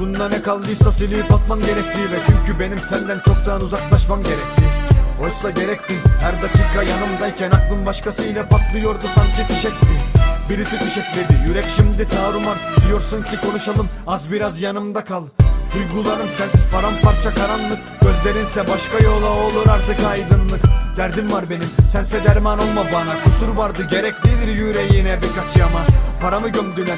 Aklında ne kaldıysa silip atman gerekti Ve çünkü benim senden çoktan uzaklaşmam gerekti Oysa gerektin her dakika yanımdayken Aklım başkasıyla patlıyordu sanki fişekti. Birisi fişekledi yürek şimdi tarumar. Diyorsun ki konuşalım az biraz yanımda kal. Duygularım sensiz paramparça karanlık. Gözlerinse başka yola olur artık aydınlık. Derdim var benim sense derman olma bana. Kusur vardı gereklidir yüreğine birkaç yama. Paramı gömdüler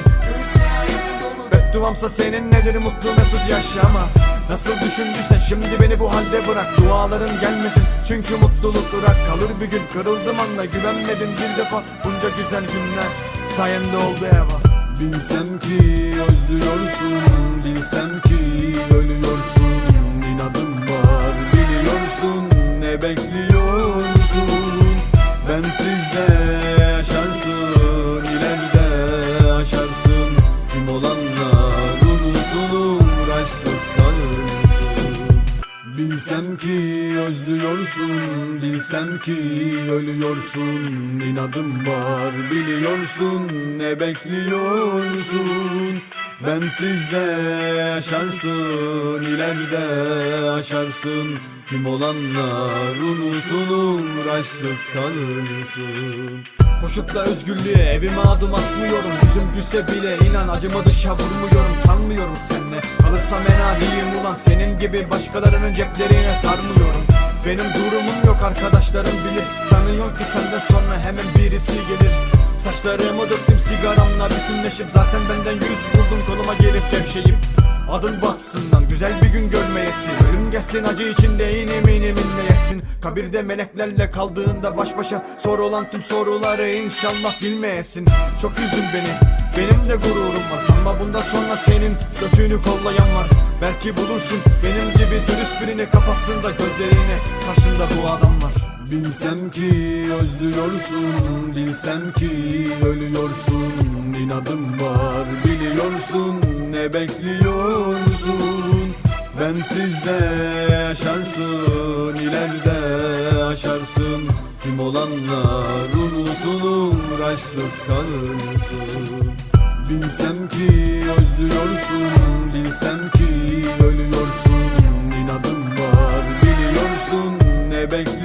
Bedduamsa senin nedir mutlu mesut yaşama. Nasıl düşündüysen şimdi beni bu halde bırak. Duaların gelmesin çünkü mutluluk durak. Kalır bir gün kırıldım anla güvenmedim bir defa. Bunca güzel günler sayende oldu eva. Bilsem ki özlüyorsun Bilsem ki ölüyorsun. İnadım var biliyorsun Ne bekliyorsun? Bensiz de Bilsem ki özlüyorsun Bilsem ki ölüyorsun. İnadım var biliyorsun Ne bekliyorsun? Bensiz de yaşarsın ileride aşarsın. Tüm olanlar unutulur Aşksız kalırsın Koşup da özgürlüğe evime adım atmıyorum. Yüzüm gülse bile inan acımı dışa vurmuyorum Kanmıyorum seninle. Kalırsam enadiyim ulan Senin gibi başkalarının ceplerine sarmıyorum. Benim durumum yok arkadaşlarım bilir. Sanıyor ki senden sonra hemen birisi gelir. Saçlarımı döktüm sigaramla bütünleşip Zaten benden yüz vurdum koluma gelip gevşeyip Adın batsından güzel bir gün görmeyesin. Ölüm gelsin acı içinde inim inim inleyesin. Kabirde meleklerle kaldığında baş başa Sorulan tüm soruları inşallah bilmeyesin. Çok üzdün beni benim de gururum var. Sanma bundan sonra senin götünü kollayan var. Belki bulursun benim gibi dürüst birini Kapattığında gözlerini karşında bu adam var. Bilsem ki özlüyorsun Bilsem ki ölüyorsun. İnadım var biliyorsun Ne bekliyorsun Bensiz de yaşarsın ileride aşarsın. Tüm olanlar unutulur Aşksız kalırsın. Bilsem ki özlüyorsun Bilsem ki ölüyorsun. İnadım var biliyorsun Ne bekliyorsun